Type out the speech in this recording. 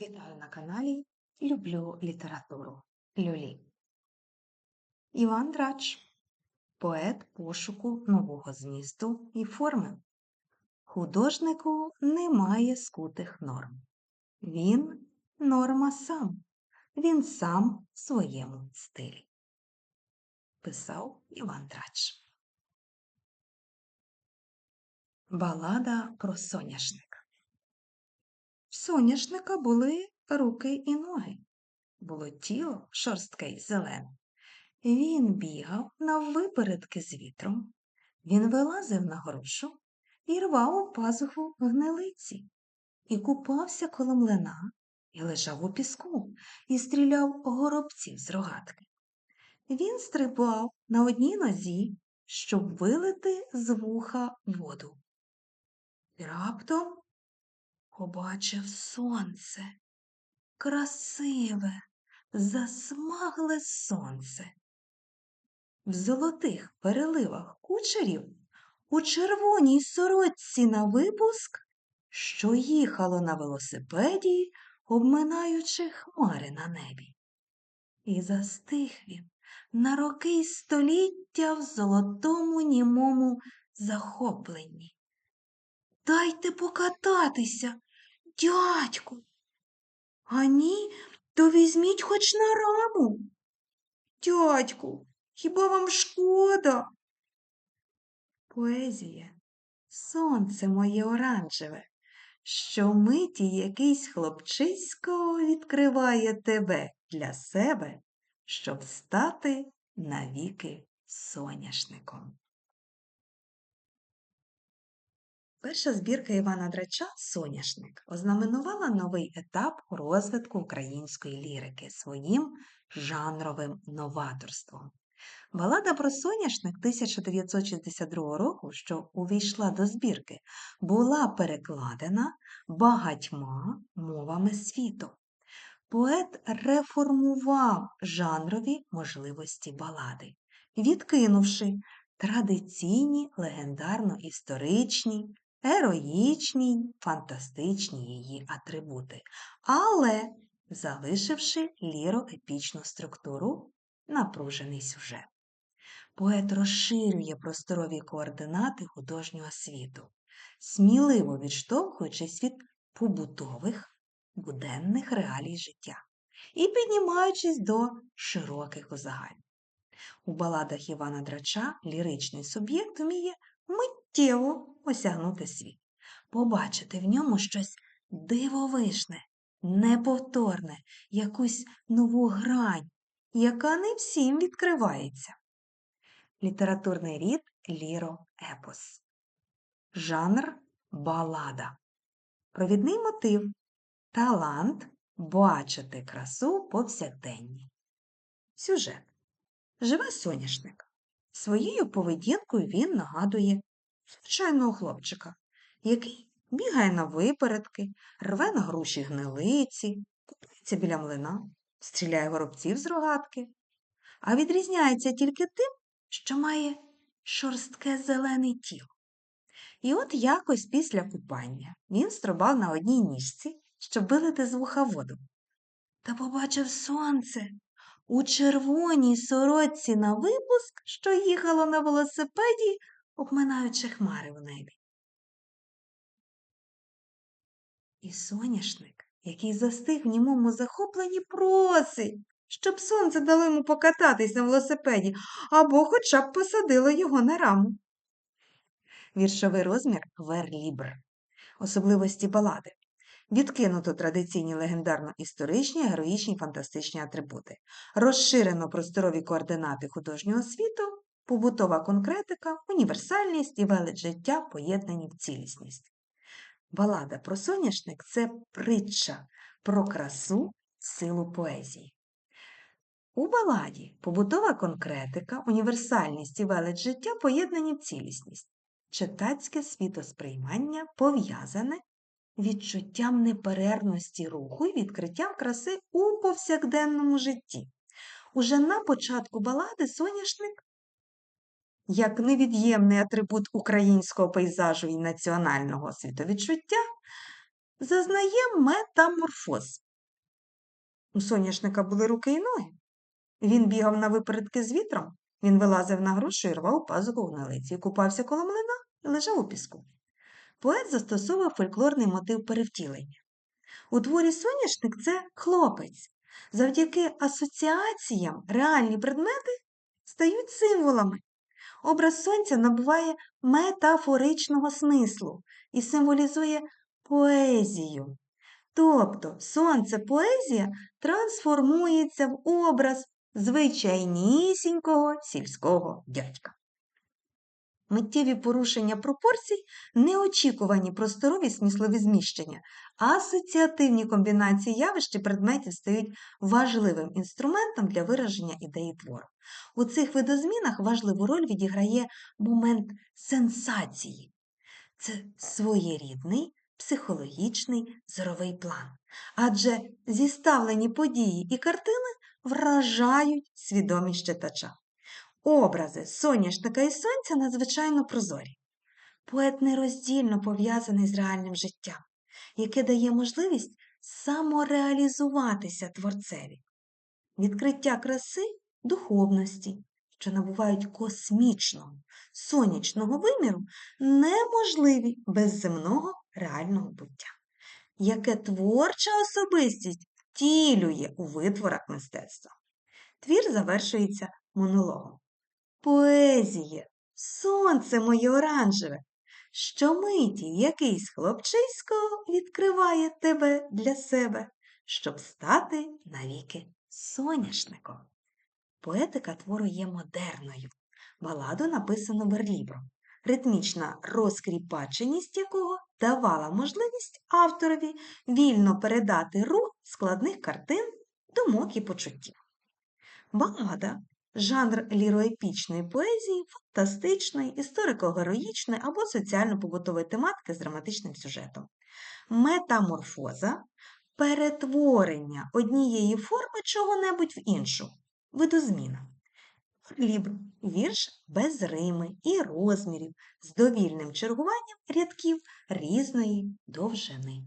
Вітаю на каналі Люблю літературу Люлі. Іван Драч, поет пошуку нового змісту і форми. Художнику немає скутих норм. Він норма сам, він сам в своєму стилі. Писав Іван Драч. Балада про соняшник. Соняшника були руки і ноги. Було тіло шорстке й зелене. Він бігав наввипередки з вітром. Він вилазив на грушу і рвав у пазуху гнилиці, і купався коло млина, і лежав у піску, і стріляв горобців з рогатки. Він стрибав на одній нозі, щоб вилити з вуха воду. І раптом побачив сонце, красиве, засмагле сонце. В золотих переливах кучерів у червоній сорочці на випуск, що їхало на велосипеді, обминаючи хмари на небі. І застиг він на роки й століття в золотому німому захопленні. Дайте покататися, дядьку. А ні, то візьміть хоч на раму. Дядьку, хіба вам шкода? Поезія, сонце моє оранжеве, що миті якийсь хлопчисько відкриває тебе для себе, щоб стати навіки соняшником. Перша збірка Івана Драча Соняшник ознаменувала новий етап розвитку української лірики своїм жанровим новаторством. Балада про соняшник 1962 року, що увійшла до збірки, була перекладена багатьма мовами світу. Поет реформував жанрові можливості балади, відкинувши традиційні легендарно-історичні, героїчні, фантастичні її атрибути, але залишивши ліроепічну структуру, напружений сюжет. Поет розширює просторові координати художнього світу, сміливо відштовхуючись від побутових, буденних реалій життя і піднімаючись до широких узагальнень. У баладах Івана Драча ліричний суб'єкт вміє миттєво осягнути світ, побачити в ньому щось дивовишне, неповторне, якусь нову грань, яка не всім відкривається. Літературний рід ліро-епос. Жанр балада. Провідний мотив талант бачити красу повсякденні. Сюжет. Живе соняшник. Своєю поведінкою він нагадує звичайного хлопчика, який бігає на випередки, рве на груші гнилиці, купується біля млина, стріляє горобців з рогатки, а відрізняється тільки тим, що має шорстке зелене тіло. І от якось після купання він стрибав на одній ніжці, щоб вилити з вуха воду. Та побачив сонце у червоній сорочці на випуск, що їхало на велосипеді, обминаючи хмари в небі. І соняшник, який застиг в німому захопленні, просить, щоб сонце дало йому покататись на велосипеді або хоча б посадило його на раму. Віршовий розмір верлібр. Особливості балади. Відкинуто традиційні легендарно-історичні, героїчні фантастичні атрибути, розширено просторові координати художнього світу, побутова конкретика, універсальність і велич життя поєднані в цілісність. Балада про соняшник це притча про красу, силу поезії. У баладі побутова конкретика, універсальність і велич життя поєднані в цілісність. Читацьке світосприймання пов'язане відчуттям неперервності руху і відкриттям краси у повсякденному житті. Уже на початку балади соняшник, як невід'ємний атрибут українського пейзажу і національного світовідчуття, зазнає метаморфоз, У соняшника були руки і ноги. Він бігав на випередки з вітром, він вилазив на грушу і рвав пазуху в налиці, купався коло млина і лежав у піску. Поет застосовував фольклорний мотив перевтілення. У творі соняшник це хлопець. Завдяки асоціаціям реальні предмети стають символами. Образ сонця набуває метафоричного смислу і символізує поезію. Тобто сонце поезія трансформується в образ звичайнісінького сільського дядька. Миттєві порушення пропорцій, неочікувані просторові смислові зміщення, асоціативні комбінації явищ і предметів стають важливим інструментом для вираження ідеї твору. У цих видозмінах важливу роль відіграє момент сенсації. Це своєрідний психологічний зоровий план. Адже зіставлені події і картини вражають свідомість читача. Образи соняшника і сонця надзвичайно прозорі. Поет нероздільно пов'язаний з реальним життям, яке дає можливість самореалізуватися творцеві, відкриття краси духовності, що набувають космічного, сонячного виміру, неможливі без земного реального буття, яке творча особистість втілює у витворах мистецтва. Твір завершується монологом. Поезіє, сонце моє оранжеве, щомиті якийсь хлопчисько відкриває тебе для себе, щоб стати навіки соняшником. Поетика твору є модерною. Баладу написано верлібром, ритмічна розкріпаченість якого давала можливість авторові вільно передати рух складних картин, думок і почуттів. Балада жанр ліроепічної поезії, фантастичної, історико-героїчної або соціально-побутової тематики з драматичним сюжетом. Метаморфоза перетворення однієї форми чого-небудь в іншу. Видозміна. Лібр вірш без рими і розмірів з довільним чергуванням рядків різної довжини.